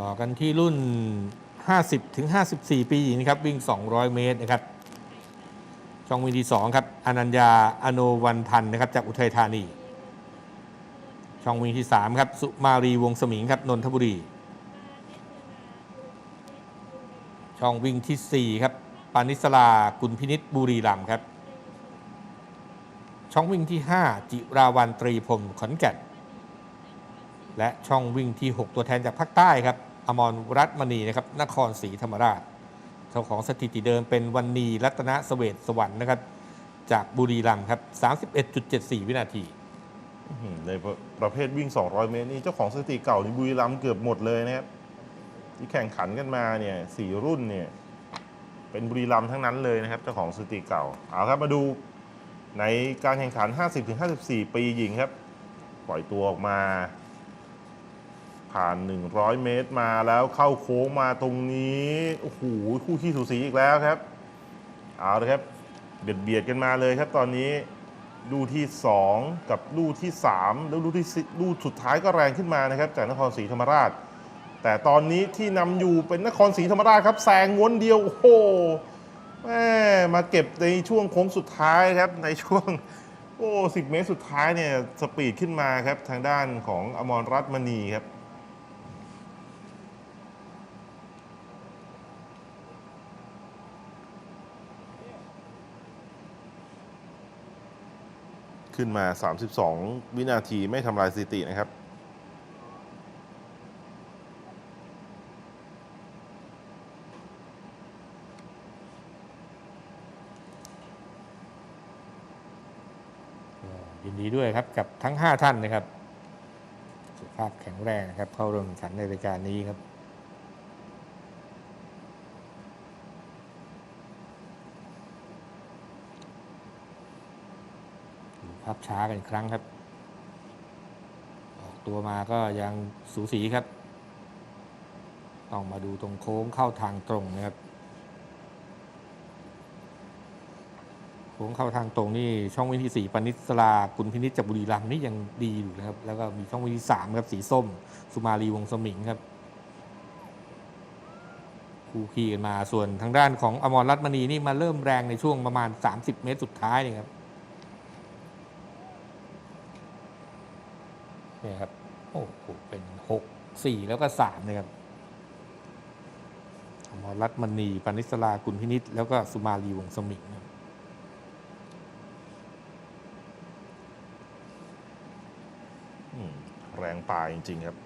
ต่อกันที่รุ่น 50ถึง54 ปีหญิงนะครับ วิ่ง 200 เมตรนะครับ ช่องวิ่งที่2ครับอนัญญาอโนวันพันธ์นะครับ จากอุทัยธานี ช่องวิ่งที่3ครับสุมารีวงสมิงครับนนทบุรี ช่องวิ่งทีสี่4ครับปานิสลากุลพินิษบุรีรัมย์ครับ ช่องวิ่งที่ 5 จิราวันตรีพรมขอนแก่น และช่องวิ่งที่ 6 ตัวแทนจากภาคใต้ครับอมรรัตน์มณีนะครับนครศรีธรรมราชเจ้าของสถิติเดิมเป็นวันนีรัตนเสเวตสวรรค์นะครับ จากบุรีรัมย์ครับ 31.74 วินาที ในปรประเภทวิ่ง 200 เมตรนี่เจ้าของสถิติเก่านี่บุรีรัมย์เกือบหมดเลยนะครับ ที่แข่งขันกันมาเนี่ยสี่รุ่นเนี่ยเป็นบุรีรัมย์ทั้งนั้นเลยนะครับเจ้าของสถิติเก่าเอาครับมาดูในการแข่งขัน 50-54 ปีหญิงครับ ปล่อยตัวออกมา ผ่าน 100 เมตรมาแล้วเข้าโค้งมาตรงนี้โอ้โหคู่ขี้สูสีอีกแล้วครับ เอาเลยครับเบียดเบียดกันมาเลยครับตอนนี้ลูกที่ 2 กับลูกที่ 3 แล้วลูกที่ลูกสุดท้ายก็แรงขึ้นมานะครับ จากนครศรีธรรมราช แต่ตอนนี้ที่นำอยู่เป็นนครศรีธรรมราชครับแซงง้วนเดียวโอ้โหแม่มาเก็บในช่วงโค้งสุดท้ายครับในช่วงโอ้สิเมตรสุดท้ายเนี่ยสปีดขึ้นมาครับทางด้านของอมรรัตน์มณีครับ ขึ้นมา 32 วินาทีไม่ทำลายสถิตินะครับ ยินดีด้วยครับกับทั้ง 5 ท่านนะครับ สุขภาพแข็งแรงนะครับ เข้าร่วมแข่งขันในรายการนี้ครับ ภาพช้ากันอีกครั้งครับ ออกตัวมาก็ยังสูสีครับ ต้องมาดูตรงโค้งเข้าทางตรงนะครับ โค้งเข้าทางตรงนี่ช่องวิ่งที่ปนิสลากุลพินิจจากบุรีรัมย์นี่ยังดีอยู่นะครับ แล้วก็มีช่องวิ่งที่3ครับสีส้ม สุมาลีวงสมิงครับคู่ขี่กันมาส่วนทางด้านของอมรรัตน์มณีนี่มาเริ่มแรงในช่วงประมาณ 30 เมตรสุดท้ายนี่ครับ เนี่ยครับโอ้โหเป็นหกสี่แล้วก็สามนะครับอมรรัตมณีปานิสลากุลพินิษแล้วก็สุมาลีวงสมิงแรงปลายจริง ๆ ครับ